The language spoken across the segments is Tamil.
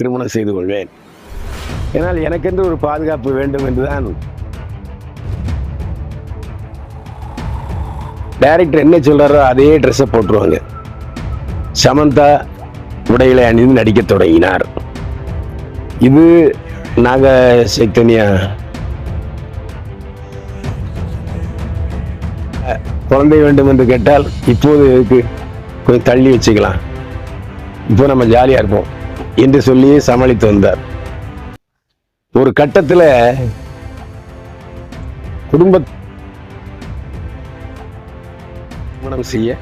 திருமணம் செய்து கொள்வேன். ஏன்னால் எனக்கென்று ஒரு பாதுகாப்பு வேண்டும் என்றுதான். டைரக்டர் என்ன சொல்கிறாரோ அதே ட்ரெஸ்ஸை போட்டுருவாங்க. சமந்தா உடைகளை அணிந்து நடிக்கத் தொடங்கினார். இது நாக சைத்தன்யா குழந்தை வேண்டும் என்று கேட்டால் இப்போது இதுக்கு கொஞ்சம் தள்ளி வச்சுக்கலாம். இப்போ நம்ம ஜாலியாக இருப்போம். என்று சொல்லி சமாளித்து வந்தார். ஒரு கட்டத்தில் குடும்ப திருமணம் செய்ய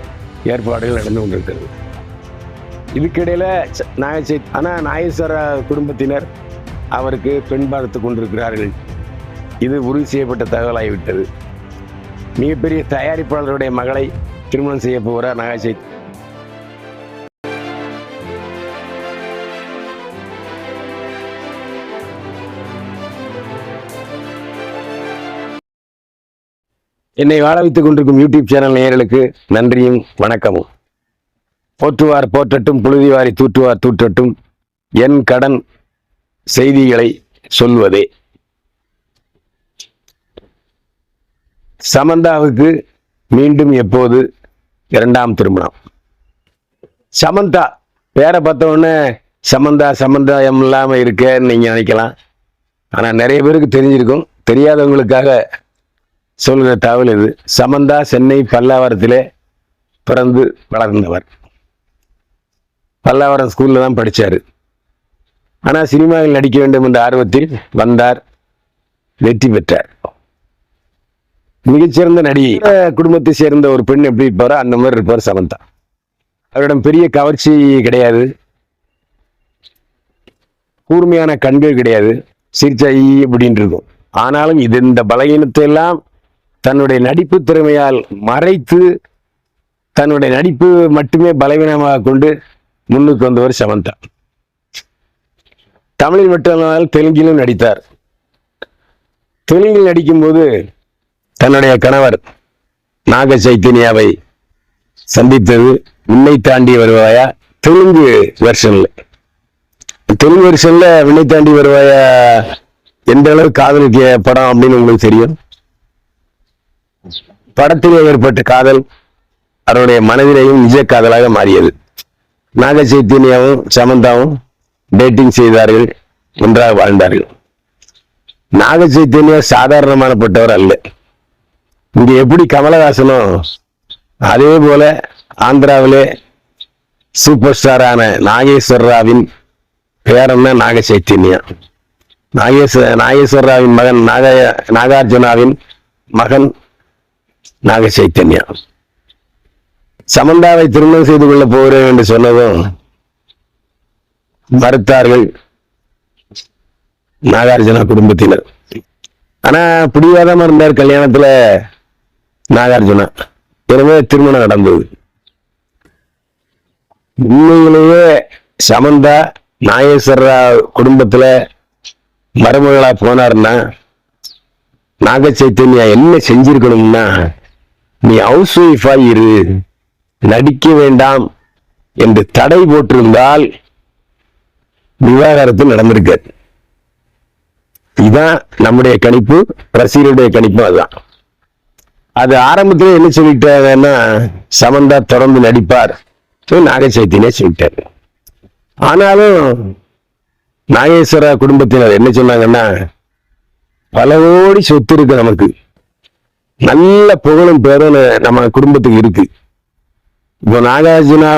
ஏற்பாடுகள் நடந்து கொண்டிருக்கிறது. இதுக்கிடையில் ச- நாகச்சை ஆனால் நாகேஸ்வர குடும்பத்தினர் அவருக்கு பெண் பார்த்து கொண்டிருக்கிறார்கள். இது உறுதி செய்யப்பட்ட தகவலாகிவிட்டது. மிகப்பெரிய தயாரிப்பாளருடைய மகளை திருமணம் செய்ய போகிறார் நாகச்சை என்னை வாழ வைத்துக் கொண்டிருக்கும் யூடியூப் சேனல் நேயர்களுக்கு நன்றியும் வணக்கமும். போற்றுவார் போற்றட்டும் புழுதிவாரி தூற்றுவார் தூற்றட்டும் என் கடன் செய்திகளை சொல்வதே. சமந்தாவுக்கு மீண்டும் எப்போது இரண்டாம் திருமணம்? சமந்தா பேரை பார்த்தோன்னே சமந்தா சமந்தாயம் இல்லாமல் இருக்கேன்னு நீங்கள் நினைக்கலாம். ஆனால் நிறைய பேருக்கு தெரிஞ்சிருக்கும். தெரியாதவங்களுக்காக சொல்கிற தகவல் இது சமந்தா சென்னை பல்லாவரத்திலே பிறந்து வளர்ந்தவர். பல்லாவரம் ஸ்கூலில் தான் படித்தார் ஆனால் சினிமாவில் நடிக்க வேண்டும் என்ற ஆர்வத்தில் வந்தார் வெற்றி பெற்றார். மிகச்சிறந்த நடிகை. குடும்பத்தை சேர்ந்த ஒரு பெண் எப்படி இருப்பாரோ அந்த மாதிரி இருப்பார் சமந்தா. அவரிடம் பெரிய கவர்ச்சி கிடையாது. கூர்மையான கண்கள் கிடையாது. சிரிச்சா ஈ அப்படின்னு இருக்கும். ஆனாலும் இது இந்த பலகீனத்தை எல்லாம் தன்னுடைய நடிப்பு திறமையால் மறைத்து தன்னுடைய நடிப்பு மட்டுமே பலவீனமாக கொண்டு முன்னுக்கு வந்தவர் சமந்தா. தமிழில் மட்டுமல்லாமல் தெலுங்கிலும் நடித்தார். தெலுங்கில் நடிக்கும்போது தன்னுடைய கணவர் நாக சைத்தன்யாவை சந்தித்தது உன்னை தாண்டி வருவாயா? தெலுங்கு வெர்ஷன்ல தெலுங்கு வெர்ஷன்ல விண்ணை தாண்டி வருவாயா? எந்த அளவு காதலிக்க படம் அப்படின்னு உங்களுக்கு தெரியும்? படத்திலே ஏற்பட்ட காதல் அவருடைய மனதிலேயும் நிஜ காதலாக மாறியது. நாக சைத்தன்யாவும் சமந்தாவும் டேட்டிங் செய்தார்கள் ஒன்றாக வாழ்ந்தார்கள். நாக சைத்தன்யா சாதாரணமானப்பட்டவர் அல்ல. இங்க எப்படி கமலஹாசனும் அதே போல ஆந்திராவிலே சூப்பர் ஸ்டாரான நாகேஸ்வர ராவின் பேரன் தான் நாக சைத்தன்யா நாகேஸ்வர நாகேஸ்வர ராவின் மகன் நாக நாகார்ஜுனாவின் மகன் நாக சைத்தன்யா சமந்தாவை திருமணம் செய்து கொள்ள போகிறேன் என்று சொன்னதும் மறுத்தார்கள் நாகார்ஜுனா குடும்பத்தினர். ஆனா பிடிவாதமா இருந்தார் கல்யாணத்துல நாகார்ஜுனா. எனவே திருமணம் நடந்தது. உண்மையிலேயே சமந்தா நாகேஸ்வரா குடும்பத்துல மருமகளா போனாருன்னா நாக சைத்தன்யா என்ன செஞ்சிருக்கணும்னா நீ ஹவுஸ் ஒய்ஃபா இரு. நடிக்க வேண்டாம் என்று தடை போட்டிருந்தால் விவாகரத்து நடந்திருக்காது. இதுதான் நம்முடைய கணிப்பு ரசிகருடைய கணிப்பும் அதுதான். அது ஆரம்பத்தில் என்ன சொல்லிட்டாங்கன்னா சமந்தா தொடர்ந்து நடிப்பார் சொல்லி சொல்லிட்டார். ஆனாலும் நாகேஸ்வர குடும்பத்தினர் என்ன சொன்னாங்கன்னா பல கோடி சொத்து இருக்கு நமக்கு. நல்ல புகழும் பேரும் நம்ம குடும்பத்துக்கு இருக்கு. இப்போ நாகார்ஜுனா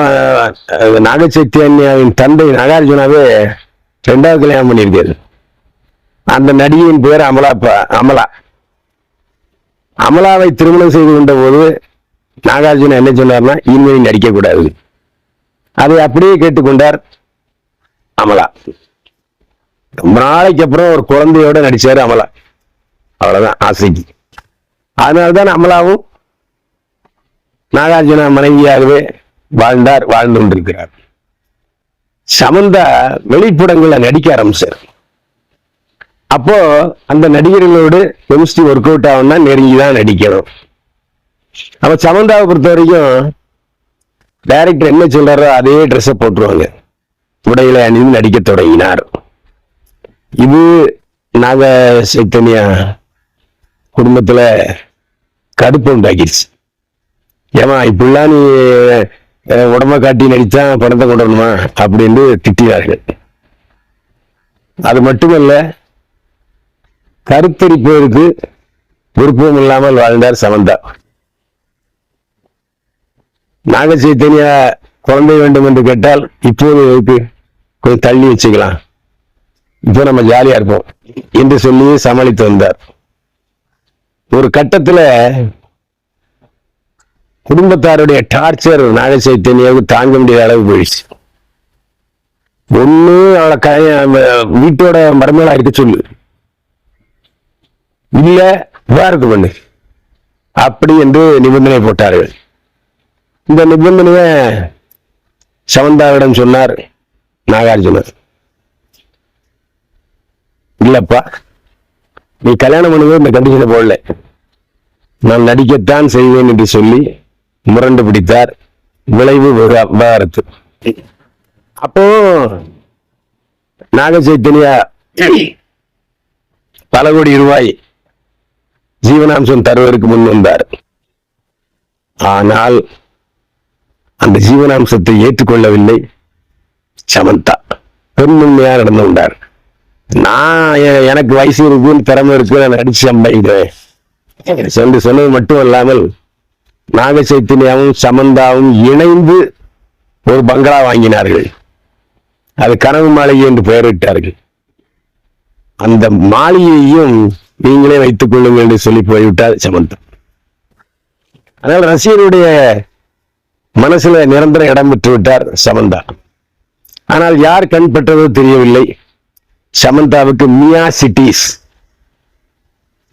அஹ், தந்தை நாகார்ஜுனாவே ரெண்டாவது கல்யாணம் பண்ணியிருக்காரு. அந்த நடிகையின் பேர் அமலா ப- அமலா. அமலாவை திருமணம் செய்து கொண்ட போது நாகார்ஜுனா என்ன சொன்னார்னா இனிமேல் நடிக்கக்கூடாது. அதை அப்படியே கேட்டுக்கொண்டார் அமலா. ரொம்ப நாளைக்கு அப்புறம் ஒரு குழந்தையோட நடிச்சாரு அமலா. அவ்வளவுதான் ஆசைக்கு. அதனால்தான் அமலாவும் நாகார்ஜுனா மனைவியாகவே வாழ்ந்தார் வாழ்ந்து கொண்டிருக்கிறார். சமந்தா வெளிப்படங்கள்ல நடிக்க ஆரம்பிச்சார். அப்போ அந்த நடிகர்களோடு கெமிஸ்ட்ரி ஒர்க் அவுட் ஆகும்னா நெருங்கி தான் நடிக்கணும். அப்ப சமந்தாவை பொறுத்த வரைக்கும் டைரக்டர் என்ன சொல்றாரோ அதே ட்ரெஸ்ஸை போட்டுருவாங்க. உடையில அணிந்து நடிக்கத் தொடங்கினார். இது நாக சைத்தன்யா குடும்பத்துல கடுப்பு உண்டாக்கிடுச்சு ஏமா இப்படிலாம் நீ உடம்ப காட்டி நடித்தா பணத்தை கொண்டு வரணுமா? அப்படின்னு திட்டினார்கள். அது மட்டுமல்ல கருத்தரிப்பதற்கு விருப்பம் இல்லாமல் வாழ்ந்தார் சமந்தா. நாக சைத்தன்யா குழந்தை வேண்டும் என்று கேட்டால் இப்போது எதுக்கு? கொஞ்சம் தள்ளி வச்சுக்கலாம். இப்போ நம்ம ஜாலியா இருப்போம். என்று சொல்லி சமாளித்து வந்தார். ஒரு கட்டத்துல குடும்பத்தாருடைய டார்ச்சர் நாக சைத்தன்யாவுக்கு தாங்க முடியாத அளவு போயிடுச்சு. ஒண்ணு அவளை க வீட்டோட மருமகளா இருக்க சொல்லு. இல்ல விவாகரத்து பண்ணு. அப்படி என்று நிபந்தனை போட்டார்கள். இந்த நிபந்தனையை சமந்தாவிடம் சொன்னார் நாகார்ஜுனர். இல்லப்பா நீ கல்யாணம் பண்ணும்போது இந்த கண்டிஷனை போடல. நான் நடிக்கத்தான் செய்வேன் என்று சொல்லி முரண்டு பிடித்தார். விளைவு விவகாரத்து அப்போ நாக சைத்தன்யா பல கோடி ரூபாய் ஜீவனாம்சம் தருவதற்கு முன் வந்தார். ஆனால் அந்த ஜீவனாம்சத்தை ஏற்றுக்கொள்ளவில்லை சமந்தா. பெருமையா நடந்து கொண்டார். நான் எனக்கு வயசு இருக்குன்னு திறமை இருக்கு நான் நடிச்சு சம்பாதிக்கிறேன். என்று சொன்னது மட்டும் இல்லாமல் நாக சைத்தன்யாவும் சமந்தாவும் இணைந்து ஒரு பங்களா வாங்கினார்கள். அது கனவு மாளிகை என்று பெயரிட்டார்கள். அந்த மாளிகையையும் நீங்களே வைத்துக் கொள்ளுங்கள் என்று சொல்லி போய்விட்டார் சமந்தா அதனால் ரசிகருடைய மனசுல நிரந்தர இடம் பெற்று விட்டார் சமந்தா. ஆனால் யார் கண்பட்டதோ தெரியவில்லை. சமந்தாவுக்கு மியா சிட்டிஸ்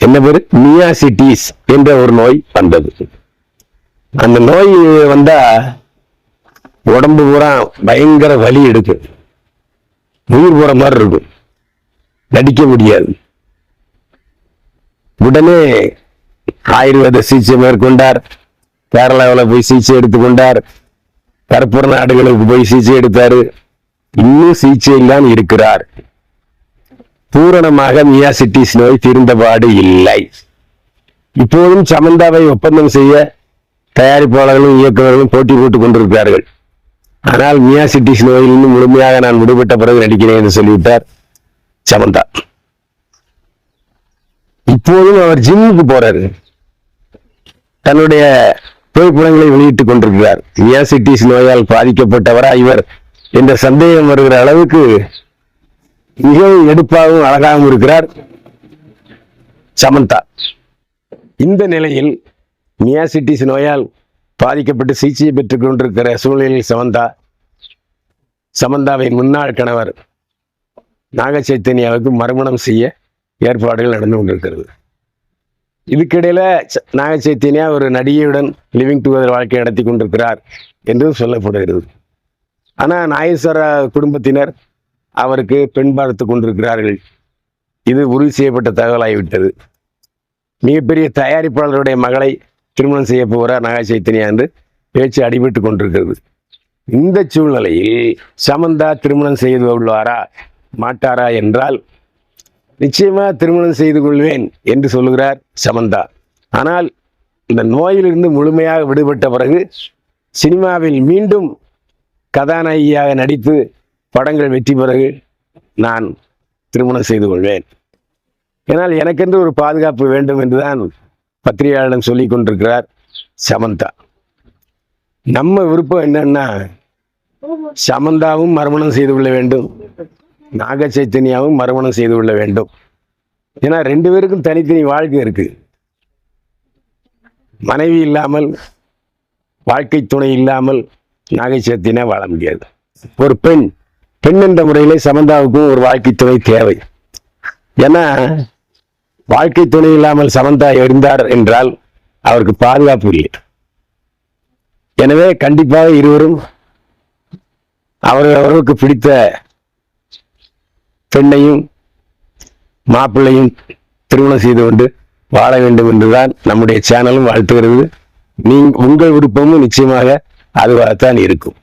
என்ன பேர்? மியா சிட்டிஸ் என்ற ஒரு நோய் வந்தது. அந்த நோய் வந்தா உடம்பு பூரா பயங்கர வலி எடுக்கும். உயிர் போற மாதிரி இருக்கும். நடிக்க முடியாது. உடனே ஆயுர்வேத சிகிச்சை மேற்கொண்டார். கேரளாவில் போய் சிகிச்சை எடுத்துக்கொண்டார் கற்பூர நாடுகளுக்கு போய் சிகிச்சை எடுத்தாரு. இன்னும் சிகிச்சை தான் இருக்கிறார். பூரணமாக மியாசிட்டிஸ் நோய் தீர்ந்தபாடு இல்லை. இப்போதும் சமந்தாவை ஒப்பந்தம் செய்ய தயாரிப்பாளர்களும் இயக்குநர்களும் போட்டி போட்டுக் கொண்டிருக்கிறார்கள். ஆனால் மியாசிட்டிஸ் நோயிலிருந்து முழுமையாக நான் விடுபட்ட பிறகு நடிக்கிறேன் என்று சொல்லிவிட்டார் சமந்தா. இப்போதும் அவர் ஜிம்முக்கு போறாரு. தன்னுடைய புகைப்படங்களை வெளியிட்டுக் கொண்டிருக்கிறார். மியாசிட்டிஸ் நோயால் பாதிக்கப்பட்டவரா இவர் என்ற சந்தேகம் வருகிற அளவுக்கு மிகவும் எடுப்பாகவும் அழகாகவும் இருக்கிறார் சமந்தா. இந்த நிலையில் மியாசிட்டிஸ் நோயால் பாதிக்கப்பட்டு சிகிச்சை பெற்றுக் கொண்டிருக்கிற சூழ்நிலையில் சமந்தா சமந்தாவின் முன்னாள் கணவர் நாகச்சைத்தன்யாவுக்கு மறுமணம் செய்ய ஏற்பாடுகள் நடந்து கொண்டிருக்கிறது. இதுக்கிடையில் ச- ஒரு நடிகையுடன் லிவிங் டுகெதர் வாழ்க்கை நடத்தி கொண்டிருக்கிறார் என்று சொல்லப்படுகிறது. ஆனால் நாகேஸ்வர குடும்பத்தினர் அவருக்கு பெண் பார்த்து கொண்டிருக்கிறார்கள். இது உறுதி செய்யப்பட்ட தகவலாகிவிட்டது மிகப்பெரிய தயாரிப்பாளருடைய மகளை திருமணம் செய்ய போகிறார் நாக சைத்தன்யா என்று பேச்சு அடிபட்டு கொண்டிருக்கிறது. இந்த சூழ்நிலையில் சமந்தா திருமணம் செய்து கொள்வாரா மாட்டாரா என்றால் நிச்சயமாக திருமணம் செய்து கொள்வேன் என்று சொல்லுகிறார் சமந்தா. ஆனால் இந்த நோயிலிருந்து முழுமையாக விடுபட்ட பிறகு சினிமாவில் மீண்டும் கதாநாயகியாக நடித்து படங்கள் வெற்றி பிறகு நான் திருமணம் செய்து கொள்வேன். ஏன்னால் எனக்கென்று ஒரு பாதுகாப்பு வேண்டும் என்றுதான் பத்திரிகையாளரிடம் சொல்லி கொண்டிருக்கிறார் சமந்தா. நம்ம விருப்பம் என்னன்னா சமந்தாவும் மறுமணம் செய்து கொள்ள வேண்டும். நாக சைத்தன்யாவும் மறுமணம் செய்து கொள்ள வேண்டும். ஏன்னா ரெண்டு பேருக்கும் தனித்தனி வாழ்க்கை இருக்கு. மனைவி இல்லாமல் வாழ்க்கை துணை இல்லாமல் நாகை சேர்த்தினா வாழ முடியாது. ஒரு பெண் பெண் என்ற முறையிலே சமந்தாவுக்கும் ஒரு வாழ்க்கை துணை தேவை. ஏன்னா வாழ்க்கை துணை இல்லாமல் சமந்தா இருந்தார் என்றால் அவருக்கு பாதுகாப்பு இல்லை. எனவே கண்டிப்பாக இருவரும் அவர் பிடித்த பெண்ணையும் மாப்பிள்ளையும் திருமணம் செய்து கொண்டு வாழ வேண்டும் என்றுதான் நம்முடைய சேனலும் வாழ்த்துகிறது நீ உங்கள் விருப்பமும் நிச்சயமாக அதுவாகத்தான் இருக்கும்.